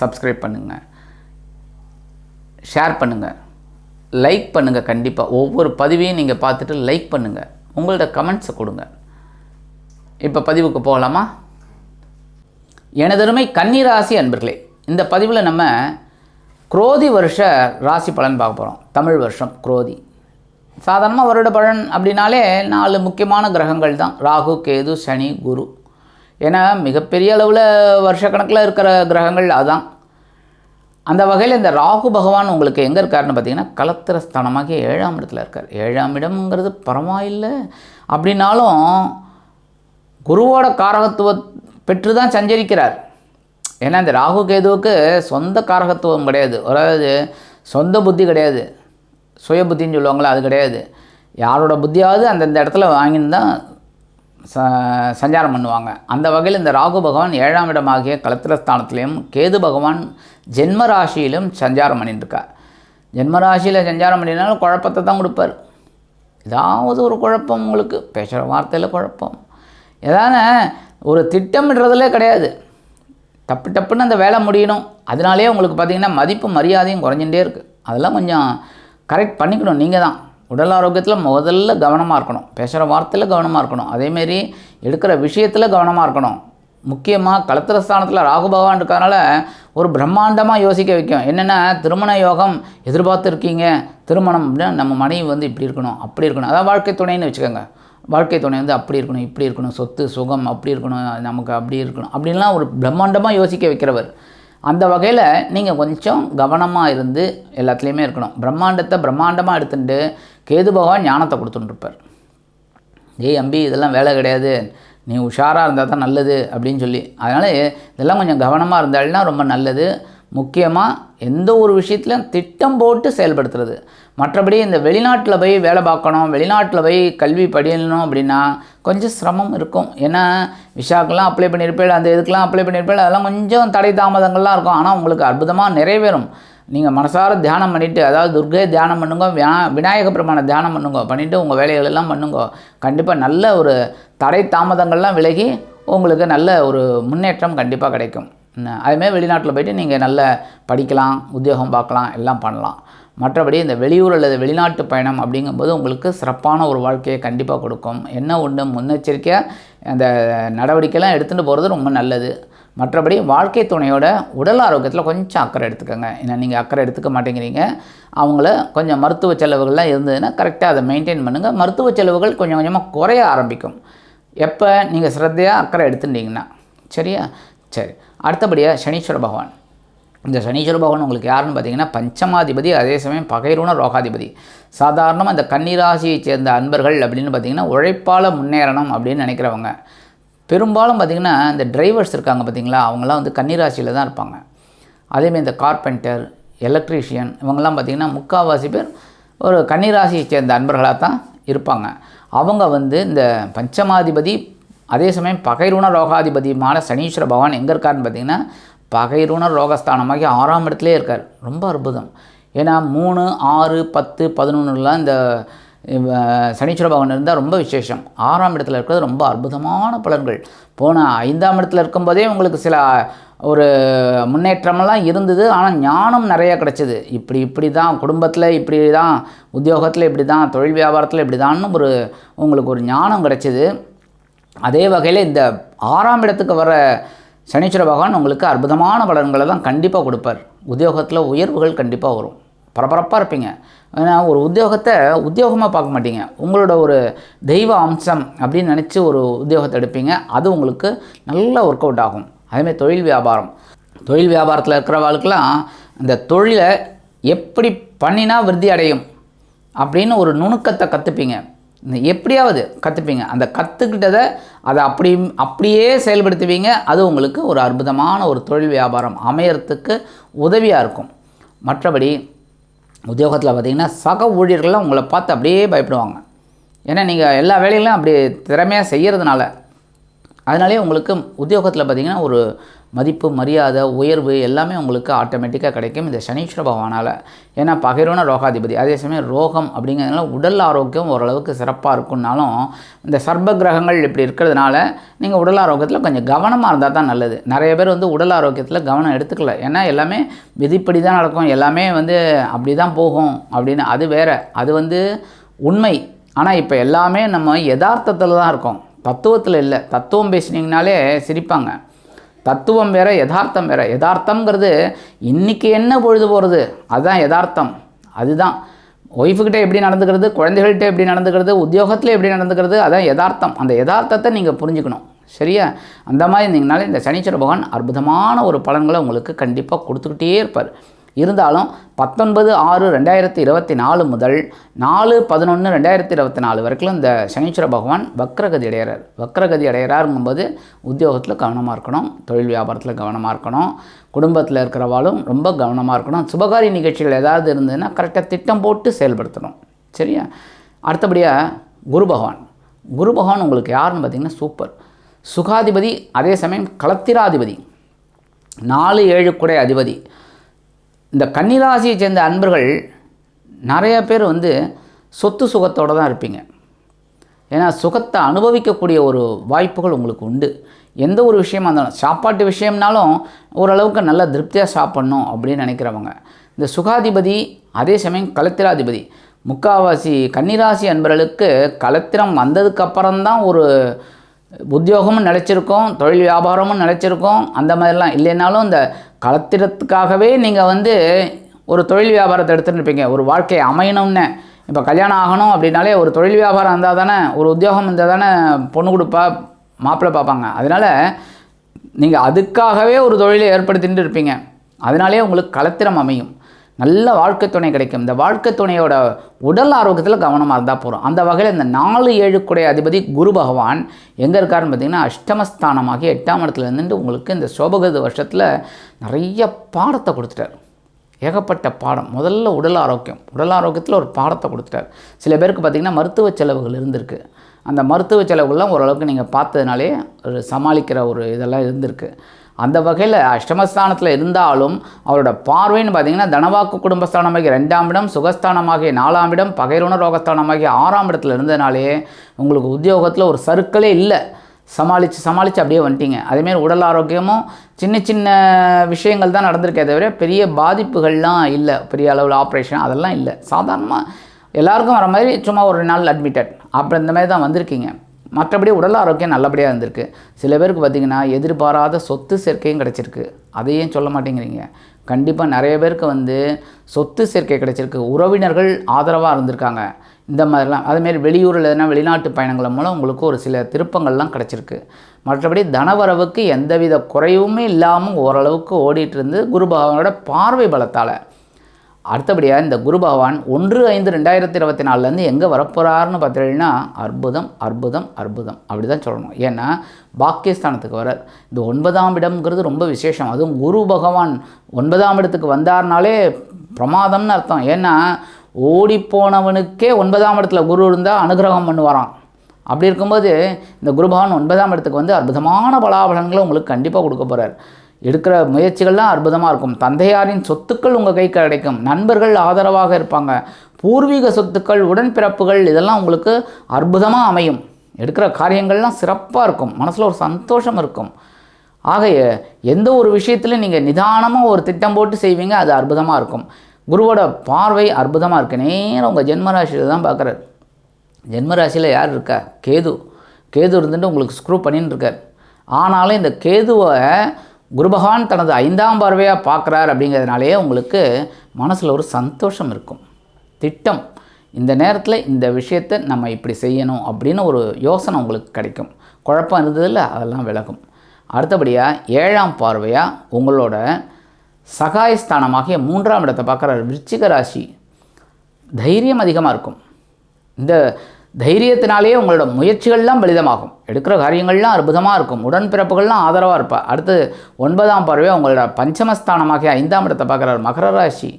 Subscribe பண்ணுங்கள் share பண்ணுங்கள் like பண்ணுங்கள் கண்டிப்பாக ஒவ்வொரு பதிவையும் நீங்கள் பார்த்துட்டு லைக் பண்ணுங்கள் உங்களோட கமெண்ட்ஸை கொடுங்க. இப்போ பதிவுக்கு போகலாமா? எனதருமை கன்னிராசி அன்பர்களே இந்த பதிவில் நம்ம குரோதி வருஷ ராசி பலன் பார்க்க போகிறோம் தமிழ் வருஷம் குரோதி. சாதாரணமாக வருட பலன் அப்படின்னாலே நாலு முக்கியமான கிரகங்கள் தான் ராகு கேது சனி குரு. ஏன்னா மிகப்பெரிய அளவில் வருஷக்கணக்கில் இருக்கிற கிரகங்கள் அதான். அந்த வகையில் இந்த ராகு பகவான் உங்களுக்கு எங்கே இருக்காருன்னு பார்த்தீங்கன்னா கலத்திர ஸ்தானமாகிய ஏழாம் இடத்துல இருக்கார். ஏழாம் இடம்ங்கிறது பரவாயில்லை. அப்படின்னாலும் குருவோட காரகத்துவ பெற்று தான் சஞ்சரிக்கிறார். ஏன்னா இந்த ராகு கேதுவுக்கு சொந்த காரகத்துவம் கிடையாது. அதாவது சொந்த புத்தி கிடையாது. சுய புத்தின்னு சொல்லுவாங்களா அது கிடையாது. யாரோட புத்தியாவது அந்தந்த இடத்துல வாங்கின்னு தான் ச சஞ்சாரம் பண்ணுவாங்க. அந்த வகையில் இந்த ராகு பகவான் ஏழாம் இடமாகிய கலத்திரஸ்தானத்திலையும் கேது பகவான் ஜென்ம ராசியிலும் சஞ்சாரம் பண்ணிட்டுருக்கார் ஜென்ம ராசியில் சஞ்சாரம் பண்ணினாலும் குழப்பத்தை தான் கொடுப்பார். ஏதாவது ஒரு குழப்பம் உங்களுக்கு பேசுகிற வார்த்தையில் குழப்பம். ஏதான ஒரு திட்டமிடுறதுலே கிடையாது. டப்பு டப்புன்னு அந்த வேலை முடியணும். அதனாலே உங்களுக்கு பார்த்திங்கன்னா மதிப்பு மரியாதையும் குறைஞ்சிட்டே இருக்குது அதெல்லாம் கொஞ்சம் கரெக்ட் பண்ணிக்கணும். நீங்கள் தான் உடல் ஆரோக்கியத்தில் முதல்ல கவனமாக இருக்கணும். பேசுகிற வார்த்தையில் கவனமாக இருக்கணும். அதேமாரி எடுக்கிற விஷயத்தில் கவனமாக இருக்கணும். முக்கியமாக கலத்திர ஸ்தானத்தில் ராகு பகவான் இருக்கிறனால ஒரு பிரம்மாண்டமாக யோசிக்க வைக்கும். என்னென்னா திருமண யோகம் எதிர்பார்த்துருக்கீங்க. திருமணம் அப்படின்னா நம்ம மனைவி வந்து இப்படி இருக்கணும் அப்படி இருக்கணும். அதான் வாழ்க்கை துணைன்னு வச்சுக்கோங்க. வாழ்க்கை துணை வந்து அப்படி இருக்கணும் இப்படி இருக்கணும். சொத்து சுகம் அப்படி இருக்கணும் நமக்கு அப்படி இருக்கணும். அப்படின்லாம் ஒரு பிரம்மாண்டமாக யோசிக்க வைக்கிறவர். அந்த வகையில் நீங்கள் கொஞ்சம் கவனமாக இருந்து எல்லாத்துலேயுமே இருக்கணும். பிரம்மாண்டத்தை பிரம்மாண்டமாக எடுத்துட்டு கேது பகவான் ஞானத்தை கொடுத்துட்டுருப்பார். ஏய் அம்பி இதெல்லாம் வேலை கிடையாது. நீ உஷாராக இருந்தால் தான் நல்லது அப்படின்னு சொல்லி. அதனால் இதெல்லாம் கொஞ்சம் கவனமாக இருந்தால்னா ரொம்ப நல்லது. முக்கியமாக எந்த ஒரு விஷயத்துலையும் திட்டம் போட்டு செயல்படுத்துறது. மற்றபடி இந்த வெளிநாட்டில் போய் வேலை பார்க்கணும் வெளிநாட்டில் போய் கல்வி படியணும் அப்படின்னா கொஞ்சம் சிரமம் இருக்கும். ஏன்னா விஷாக்கெல்லாம் அப்ளை பண்ணியிருப்பேன் அந்த இதுக்கெலாம் அப்ளை பண்ணியிருப்பேன் அதெல்லாம் கொஞ்சம் தடை தாமதங்கள்லாம் இருக்கும். ஆனால் உங்களுக்கு அற்புதமாக நிறைவேறும். நீங்கள் மனசார தியானம் பண்ணிவிட்டு அதாவது துர்கை தியானம் பண்ணுங்க வினா விநாயக பிரமாண தியானம் பண்ணுங்க பண்ணிவிட்டு உங்கள் வேலைகள் எல்லாம் பண்ணுங்க. கண்டிப்பாக நல்ல ஒரு தடை தாமதங்கள்லாம் விலகி உங்களுக்கு நல்ல ஒரு முன்னேற்றம் கண்டிப்பாக கிடைக்கும். அதுமாரி வெளிநாட்டில் போயிட்டு நீங்கள் நல்ல படிக்கலாம் உத்தியோகம் பார்க்கலாம் எல்லாம் பண்ணலாம். மற்றபடி இந்த வெளியூர் அல்லது வெளிநாட்டு பயணம் அப்படிங்கும்போது உங்களுக்கு சிறப்பான ஒரு வாழ்க்கையை கண்டிப்பாக கொடுக்கும். என்ன ஒன்று முன்னெச்சரிக்கையாக அந்த நடவடிக்கைலாம் எடுத்துகிட்டு போகிறது ரொம்ப நல்லது. மற்றபடி வாழ்க்கை துணையோட உடல் ஆரோக்கியத்தில் கொஞ்சம் அக்கறை எடுத்துக்கோங்க. ஏன்னா நீங்கள் அக்கறை எடுத்துக்க மாட்டேங்கிறீங்க. அவங்கள கொஞ்சம் மருத்துவ செலவுகள்லாம் இருந்ததுன்னா கரெக்டாக அதை மெயின்டைன் பண்ணுங்கள் மருத்துவ செலவுகள் கொஞ்சம் கொஞ்சமாக குறைய ஆரம்பிக்கும். எப்போ நீங்கள் சிரத்தையாக அக்கறை எடுத்துட்டீங்கன்னா சரியா? சரி. அடுத்தபடியாக சனீஸ்வர பகவான். இந்த சனீஸ்வர பகவான் உங்களுக்கு யாருன்னு பார்த்தீங்கன்னா பஞ்சமாதிபதி அதே சமயம் பகைருண ரோகாதிபதி சாதாரணமாக இந்த கன்னிராசியை சேர்ந்த அன்பர்கள் அப்படின்னு பார்த்தீங்கன்னா உழைப்பால் முன்னேறணும் அப்படின்னு நினைக்கிறவங்க. பெரும்பாலும் பார்த்திங்கன்னா இந்த டிரைவர்ஸ் இருக்காங்க பார்த்தீங்களா அவங்களாம் வந்து கன்னிராசியில் தான் இருப்பாங்க. அதேமாதிரி இந்த கார்பெண்டர் எலக்ட்ரீஷியன் இவங்கெல்லாம் பார்த்திங்கன்னா முக்கால்வாசி பேர் ஒரு கன்னிராசியை சேர்ந்த அன்பர்களாக தான் இருப்பாங்க. அவங்க வந்து இந்த பஞ்சமாதிபதி அதே சமயம் பகைருண ரோகாதிபதியுமான சனீஸ்வர பகவான் எங்கே இருக்காருன்னு பார்த்தீங்கன்னா பகைருண ரோகஸ்தானமாகி ஆறாம் இடத்துலேயே இருக்கார். ரொம்ப அற்புதம். ஏன்னா மூணு ஆறு பத்து பதினொன்றுலாம் இந்த சனீஸ்வர பகவான் இருந்தால் ரொம்ப விசேஷம். ஆறாம் இடத்துல இருக்கிறது ரொம்ப அற்புதமான பலன்கள். போன ஐந்தாம் இடத்துல இருக்கும்போதே உங்களுக்கு சில ஒரு முன்னேற்றமெல்லாம் இருந்தது. ஆனால் ஞானம் நிறையா கிடச்சிது. இப்படி இப்படி தான் குடும்பத்தில் இப்படி தான் உத்தியோகத்தில் இப்படி தான் தொழில் வியாபாரத்தில் இப்படி தான் ஒரு உங்களுக்கு ஒரு ஞானம் கிடச்சிது. அதே வகையில் இந்த ஆறாம் இடத்துக்கு வர சனீஸ்வர பகவான் உங்களுக்கு அற்புதமான பலன்களை தான் கண்டிப்பாக கொடுப்பார். உத்தியோகத்தில் உயர்வுகள் கண்டிப்பாக வரும். பரபரப்பாக இருப்பீங்க. ஏன்னா ஒரு உத்தியோகத்தை உத்தியோகமாக பார்க்க மாட்டீங்க. உங்களோட ஒரு தெய்வ அம்சம் அப்படின்னு நினச்சி ஒரு உத்தியோகத்தை எடுப்பீங்க. அது உங்களுக்கு நல்ல ஒர்க் அவுட் ஆகும். அதேமாதிரி தொழில் வியாபாரம். தொழில் வியாபாரத்தில் இருக்கிறவங்களுக்கெல்லாம் இந்த தொழிலை எப்படி பண்ணினா விருத்தி அடையும் அப்படின்னு ஒரு நுணுக்கத்தை கற்றுப்பீங்க எப்படியாவது கற்றுப்பீங்க அந்த கற்றுக்கிட்டதை அதை அப்படி அப்படியே செயல்படுத்துவீங்க. அது உங்களுக்கு ஒரு அற்புதமான ஒரு தொழில் வியாபாரம் அமையறதுக்கு உதவியாக இருக்கும். மற்றபடி உத்தியோகத்தில் பார்த்தீங்கன்னா சக ஊழியர்கள்லாம் உங்களை பார்த்து அப்படியே பயப்படுவாங்க. ஏன்னா நீங்கள் எல்லா வேலைகளும் அப்படி திறமையாக செய்கிறதுனால அதனாலே உங்களுக்கு உத்தியோகத்தில் பார்த்தீங்கன்னா ஒரு மதிப்பு மரியாதை உயர்வு எல்லாமே உங்களுக்கு ஆட்டோமேட்டிக்காக கிடைக்கும் இந்த சனீஸ்வர பகவானால். ஏன்னா பகிரோன ரோகாதிபதி அதே சமயம் ரோகம் அப்படிங்கிறதுனால உடல் ஆரோக்கியம் ஓரளவுக்கு சிறப்பாக இருக்குன்னாலும் இந்த சர்ப்ப கிரகங்கள் இப்படி இருக்கிறதுனால நீங்கள் உடல் ஆரோக்கியத்தில் கொஞ்சம் கவனமாக இருந்தால் தான் நல்லது. நிறைய பேர் வந்து உடல் ஆரோக்கியத்தில் கவனம் எடுத்துக்கல. ஏன்னா எல்லாமே விதிப்படி தான் நடக்கும். எல்லாமே வந்து அப்படி தான் போகும் அப்படின்னு. அது வேற. அது வந்து உண்மை. ஆனால் இப்போ எல்லாமே நம்ம யதார்த்தத்தில் தான் இருக்கோம். தத்துவத்தில் இல்லை. தத்துவம் பேசினீங்கனாலே சிரிப்பாங்க. தத்துவம் வேற யதார்த்தம் வேற. யதார்த்தம்ங்கிறது இன்றைக்கி என்ன பொழுது போகிறது அதுதான் யதார்த்தம். அதுதான். ஒய்ஃபுக்கிட்ட எப்படி நடந்துக்கிறது? குழந்தைகள்கிட்ட எப்படி நடந்துக்கிறது? உத்தியோகத்தில் எப்படி நடந்துக்கிறது? அதான் யதார்த்தம். அந்த யதார்த்தத்தை நீங்கள் புரிஞ்சுக்கணும். சரியா? அந்த மாதிரி இருந்தீங்கனாலே இந்த சனீஸ்வர பகவான் அற்புதமான ஒரு பலன்களை உங்களுக்கு கண்டிப்பாக கொடுத்துக்கிட்டே இருப்பார். இருந்தாலும் பத்தொன்பது ஆறு ரெண்டாயிரத்தி இருபத்தி நாலு முதல் நாலு பதினொன்று ரெண்டாயிரத்தி இருபத்தி நாலு வரைக்கும் இந்த சனீஸ்வர பகவான் வக்ரகதி அடைகிறார். வக்ரகதி அடைகிறாருங்கும்போது உத்தியோகத்தில் கவனமாக இருக்கணும் தொழில் வியாபாரத்தில் கவனமாக இருக்கணும் குடும்பத்தில் இருக்கிறவாலும் ரொம்ப கவனமாக இருக்கணும். சுபகாரி நிகழ்ச்சிகள் ஏதாவது இருந்ததுன்னா கரெக்டாக திட்டம் போட்டு செயல்படுத்தணும். சரியா? அடுத்தபடியாக குரு பகவான். குரு பகவான் உங்களுக்கு யாருன்னு பார்த்தீங்கன்னா சூப்பர் சுகாதிபதி அதே சமயம் களத்திராதிபதி நாலு ஏழு குடை அதிபதி. இந்த கன்னிராசியை சேர்ந்த அன்பர்கள் நிறைய பேர் வந்து சொத்து சுகத்தோடு தான் இருப்பீங்க. ஏன்னா சுகத்தை அனுபவிக்கக்கூடிய ஒரு வாய்ப்புகள் உங்களுக்கு உண்டு. எந்த ஒரு விஷயமா இருந்தாலும் சாப்பாட்டு விஷயம்னாலும் ஓரளவுக்கு நல்லா திருப்தியாக சாப்பிட்ணும் அப்படின்னு நினைக்கிறவங்க. இந்த சுகாதிபதி அதே சமயம் கலத்திராதிபதி. முக்காவாசி கன்னிராசி அன்பர்களுக்கு கலத்திரம் வந்ததுக்கப்புறம்தான் ஒரு உத்தியோகமும் நிலச்சிருக்கும் தொழில் வியாபாரமும் நிலச்சிருக்கும் அந்த மாதிரிலாம் இல்லைனாலும் இந்த களத்திரத்துக்காகவே நீங்கள் வந்து ஒரு தொழில் வியாபாரத்தை எடுத்துகிட்டு ஒரு வாழ்க்கை அமையணும்னு. இப்போ கல்யாணம் ஆகணும் அப்படின்னாலே ஒரு தொழில் வியாபாரம் இருந்தால் தானே ஒரு உத்தியோகம் இருந்தால் தானே பொண்ணு கொடுப்பா மாப்பிள்ளை பார்ப்பாங்க. அதனால் நீங்கள் அதுக்காகவே ஒரு தொழிலை ஏற்படுத்திட்டு இருப்பீங்க. அதனாலே உங்களுக்கு களத்திரம் அமையும். நல்ல வாழ்க்கை துணை கிடைக்கும். இந்த வாழ்க்கை துணையோட உடல் ஆரோக்கியத்தில் கவனமாக இருந்தால் போகிறோம் அந்த வகையில் இந்த நாலு ஏழுக்குடைய அதிபதி குரு பகவான் எங்கே இருக்காருன்னு பார்த்தீங்கன்னா அஷ்டமஸ்தானமாகி எட்டாம் இடத்துல இருந்துட்டு உங்களுக்கு இந்த சோபகிருத வருஷத்தில் நிறைய பாடத்தை கொடுத்துட்டார். ஏகப்பட்ட பாடம். முதல்ல உடல் ஆரோக்கியம். உடல் ஆரோக்கியத்தில் ஒரு பாடத்தை கொடுத்துட்டார். சில பேருக்கு பார்த்திங்கன்னா மருத்துவ செலவுகள் இருந்திருக்கு. அந்த மருத்துவ செலவுகள்லாம் ஓரளவுக்கு நீங்கள் பார்த்ததுனாலே ஒரு சமாளிக்கிற ஒரு இதெல்லாம் இருந்திருக்கு. அந்த வகையில் அஷ்டமஸ்தானத்தில் இருந்தாலும் அவரோட பார்வைன்னு பார்த்தீங்கன்னா தனவாக்கு குடும்பஸ்தானமாகிய ரெண்டாம் இடம் சுகஸ்தானமாகிய நாலாம் இடம் பகைருண ரோகஸ்தானமாகிய ஆறாம் இடத்துல இருந்ததுனாலே உங்களுக்கு உத்தியோகத்தில் ஒரு சருக்களே இல்லை. சமாளித்து சமாளித்து அப்படியே வந்துட்டீங்க. அதேமாரி உடல் ஆரோக்கியமும் சின்ன சின்ன விஷயங்கள் தான் நடந்திருக்கே தவிர பெரிய பாதிப்புகள்லாம் இல்லை. பெரிய அளவில் ஆப்ரேஷன் அதெல்லாம் இல்லை. சாதாரணமாக எல்லாருக்கும் வர மாதிரி சும்மா ஒரு நாள் அட்மிட்டட் அப்புறம் இந்த மாதிரி தான் வந்திருக்கீங்க. மற்றபடி உடல் ஆரோக்கியம் நல்லபடியாக இருந்திருக்கு. சில பேருக்கு பார்த்திங்கன்னா எதிர்பாராத சொத்து சேர்க்கையும் கிடச்சிருக்கு. அதையும் சொல்ல மாட்டேங்கிறீங்க. கண்டிப்பாக நிறைய பேருக்கு வந்து சொத்து சேர்க்கை கிடச்சிருக்கு. உறவினர்கள் ஆதரவாக இருந்திருக்காங்க. இந்த மாதிரிலாம். அதுமாரி வெளியூரில் எதனா வெளிநாட்டு பயணங்கள் மூலம் உங்களுக்கு ஒரு சில திருப்பங்கள்லாம் கிடச்சிருக்கு. மற்றபடி தனவரவுக்கு எந்தவித குறைவுமே இல்லாமல் ஓரளவுக்கு ஓடிட்டு இருந்து குரு பகவானோட பார்வை பலத்தால் அடுத்தபடியாக இந்த குரு பகவான் ஒன்று ஐந்து ரெண்டாயிரத்தி இருபத்தி நாலுலேருந்து எங்கே வரப்போகிறாருன்னு பார்த்துட்டீங்கன்னா அற்புதம் அற்புதம் அற்புதம். அப்படி தான் சொல்லணும். ஏன்னா பாக்கியஸ்தானத்துக்கு வரார் இந்த ஒன்பதாம் இடம்ங்கிறது ரொம்ப விசேஷம். அதுவும் குரு பகவான் ஒன்பதாம் இடத்துக்கு வந்தார்னாலே பிரமாதம்னு அர்த்தம். ஏன்னா ஓடிப்போனவனுக்கே ஒன்பதாம் இடத்துல குரு இருந்தால் அனுகிரகம் பண்ணுவாராம். அப்படி இருக்கும்போது இந்த குரு பகவான் ஒன்பதாம் இடத்துக்கு வந்து அற்புதமான பலாபலன்களை உங்களுக்கு கண்டிப்பாக கொடுக்க போகிறார். எடுக்கிற முயற்சிகள்லாம் அற்புதமாக இருக்கும். தந்தையாரின் சொத்துக்கள் உங்கள் கைக்கு கிடைக்கும். நண்பர்கள் ஆதரவாக இருப்பாங்க. பூர்வீக சொத்துக்கள் உடன்பிறப்புகள் இதெல்லாம் உங்களுக்கு அற்புதமாக அமையும். எடுக்கிற காரியங்கள்லாம் சிறப்பாக இருக்கும். மனசில் ஒரு சந்தோஷம் இருக்கும். ஆக எந்த ஒரு விஷயத்துலையும் நீங்கள் நிதானமாக ஒரு திட்டம் போட்டு செய்வீங்க அது அற்புதமாக இருக்கும். குருவோட பார்வை அற்புதமாக இருக்குது நேரம் உங்கள் ஜென்மராசியில் தான் பார்க்குறாரு ஜென்மராசியில் யார் இருக்கா? கேது. கேது இருந்துட்டு உங்களுக்கு ஸ்க்ரூ பண்ணின்னு இருக்கார். ஆனாலும் இந்த கேதுவை குரு பகவான் தனது ஐந்தாம் பார்வையாக பார்க்குறார் அப்படிங்கிறதுனாலே உங்களுக்கு மனசில் ஒரு சந்தோஷம் இருக்கும். திட்டம். இந்த நேரத்தில் இந்த விஷயத்தை நம்ம இப்படி செய்யணும் அப்படின்னு ஒரு யோசனை உங்களுக்கு கிடைக்கும். குழப்பம் இருந்ததில்ல அதெல்லாம் விலகும். அடுத்தபடியாக ஏழாம் பார்வையாக உங்களோட சகாயஸ்தானமாகிய மூன்றாம் இடத்தை பார்க்குற விருச்சிக ராசி. தைரியம் அதிகமாக இருக்கும். இந்த தைரியத்தினாலேயே உங்களோட முயற்சிகள்லாம் பலிதமாகும். எடுக்கிற காரியங்கள்லாம் அற்புதமாக இருக்கும். உடன்பிறப்புகள்லாம் ஆதரவாக இருப்பாள் அடுத்து ஒன்பதாம் பார்வையாக உங்களோட பஞ்சமஸ்தானமாகிய ஐந்தாம் இடத்தை பார்க்குறார். மகர ராசி.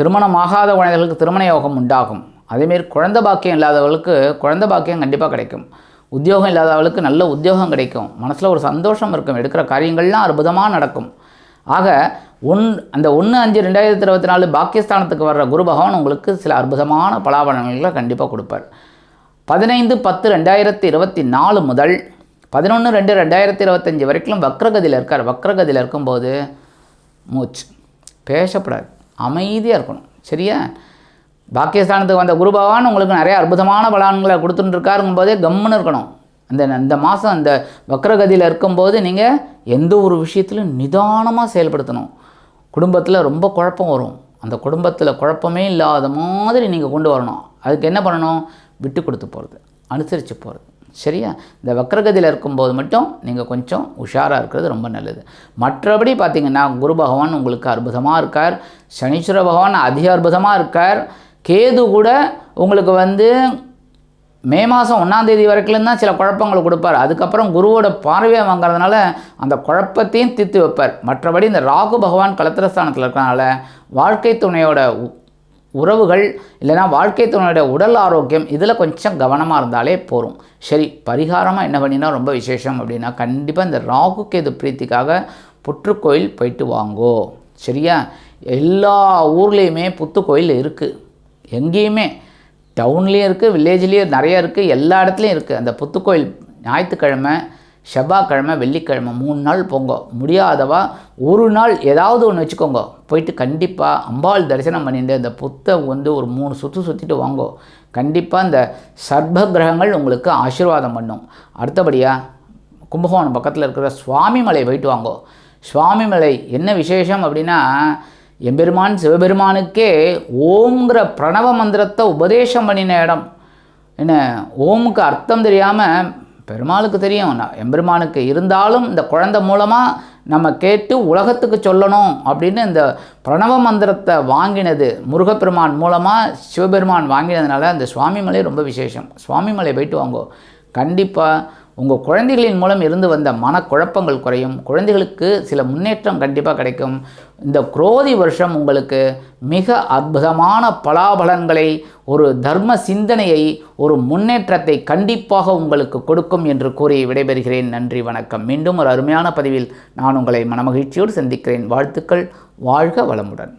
திருமணமாகாத குழந்தைகளுக்கு திருமண யோகம் உண்டாகும். அதேமாரி குழந்த பாக்கியம் இல்லாதவர்களுக்கு குழந்தை பாக்கியம் கண்டிப்பாக கிடைக்கும். உத்தியோகம் இல்லாதவர்களுக்கு நல்ல உத்தியோகம் கிடைக்கும். மனசில் ஒரு சந்தோஷம் இருக்கும். எடுக்கிற காரியங்கள்லாம் அற்புதமாக நடக்கும். ஆக ஒன் அந்த ஒன்று அஞ்சு ரெண்டாயிரத்தி இருபத்தி நாலு பாகிஸ்தானத்துக்கு வர்ற குரு பகவான் உங்களுக்கு சில அற்புதமான பலாபலன்களை கண்டிப்பாக கொடுப்பார். பதினைந்து பத்து ரெண்டாயிரத்தி இருபத்தி நாலு முதல் பதினொன்று ரெண்டு ரெண்டாயிரத்தி இருபத்தஞ்சி வரைக்கும் வக்ரகதியில் இருக்கார். வக்ரகதியில் இருக்கும்போது மூச்சு. பேசப்படாது. அமைதியாக இருக்கணும். சரியா? பாகிஸ்தானத்துக்கு வந்த குரு பகவான் உங்களுக்கு நிறைய அற்புதமான பலன்களை கொடுத்துட்டுருக்காருங்கும் போதே கம்முன்னு இருக்கணும். அந்த இந்த மாதம் அந்த வக்ரகதியில் இருக்கும்போது நீங்கள் எந்த ஒரு விஷயத்திலும் நிதானமாக செயல்படுத்தணும். குடும்பத்தில் ரொம்ப குழப்பம் வரும். அந்த குடும்பத்தில் குழப்பமே இல்லாத மாதிரி நீங்கள் கொண்டு வரணும். அதுக்கு என்ன பண்ணணும்? விட்டு கொடுத்து போகிறது அனுசரித்து போகிறது சரியா? இந்த வக்ரகதியில் இருக்கும்போது மட்டும் நீங்கள் கொஞ்சம் உஷாராக இருக்கிறது ரொம்ப நல்லது. மற்றபடி பார்த்திங்கன்னா குரு பகவான் உங்களுக்கு அற்புதமாக இருக்கார். சனீஸ்வர பகவான் அதிக அற்புதமாக இருக்கார். கேது கூட உங்களுக்கு வந்து மே மாதம் ஒன்றாந்தேதி வரைக்கும் தான் சில குழப்பங்களை கொடுப்பார். அதுக்கப்புறம் குருவோட பார்வையை வாங்குறதுனால அந்த குழப்பத்தையும் தீர்த்து வைப்பார். மற்றபடி இந்த ராகு பகவான் கலத்திரஸ்தானத்தில் இருக்கிறனால வாழ்க்கை துணையோட உ- உறவுகள் இல்லைன்னா வாழ்க்கை துணையோட உடல் ஆரோக்கியம் இதில் கொஞ்சம் கவனமாக இருந்தாலே போதும் சரி பரிகாரமாக என்ன பண்ணினா ரொம்ப விசேஷம் அப்படின்னா கண்டிப்பாக இந்த ராகு கேது பிரீத்திக்காக புற்றுக்கோயில் போயிட்டு வாங்கோ. சரியா? எல்லா ஊர்லேயுமே புத்துக்கோயில் இருக்குது எங்கேயுமே டவுன்லேயும் இருக்குது வில்லேஜ்லேயும் நிறைய இருக்குது எல்லா இடத்துலையும் இருக்குது அந்த புத்துக்கோயில் ஞாயிற்றுக்கிழமை செவ்வாய்க்கிழமை வெள்ளிக்கிழமை மூணு நாள் போங்க முடியாதவா ஒரு நாள் ஏதாவது ஒன்று வச்சுக்கோங்க. போயிட்டு கண்டிப்பாக அம்பாள் தரிசனம் பண்ணிட்டு அந்த புத்தை வந்து ஒரு மூணு சுற்று சுற்றிட்டு வாங்கோ. கண்டிப்பாக இந்த சர்ப கிரகங்கள் உங்களுக்கு ஆசீர்வாதம் பண்ணும். அடுத்தபடியாக கும்பகோணம் பக்கத்தில் இருக்கிற சுவாமிமலை போயிட்டு வாங்கோ. சுவாமிமலை என்ன விசேஷம் அப்படின்னா எம்பெருமான் சிவபெருமானுக்கே ஓம்ங்கிற பிரணவ மந்திரத்தை உபதேசம் பண்ணின இடம். என்ன ஓமுக்கு அர்த்தம் தெரியாமல் பெருமாளுக்கு தெரியும். நான் எம்பெருமானுக்கு இருந்தாலும் இந்த குழந்தை மூலமாக நம்ம கேட்டு உலகத்துக்கு சொல்லணும் அப்படின்னு இந்த பிரணவ மந்திரத்தை வாங்கினது முருகப்பெருமான் மூலமாக சிவபெருமான் வாங்கினதுனால அந்த சுவாமிமலை ரொம்ப விசேஷம். சுவாமிமலை போயிட்டு வாங்கோ. கண்டிப்பாக உங்கள் குழந்தைகளின் மூலம் இருந்து வந்த மனக்குழப்பங்கள் குறையும். குழந்தைகளுக்கு சில முன்னேற்றம் கண்டிப்பாக கிடைக்கும். இந்த குரோதி வருஷம் உங்களுக்கு மிக அற்புதமான பலாபலன்களை ஒரு தர்ம சிந்தனையை ஒரு முன்னேற்றத்தை கண்டிப்பாக உங்களுக்கு கொடுக்கும் என்று கூறி விடைபெறுகிறேன். நன்றி வணக்கம். மீண்டும் ஒரு அருமையான பதிவில் நான் உங்களை மனமகிழ்ச்சியோடு சந்திக்கிறேன். வாழ்த்துக்கள். வாழ்க வளமுடன்.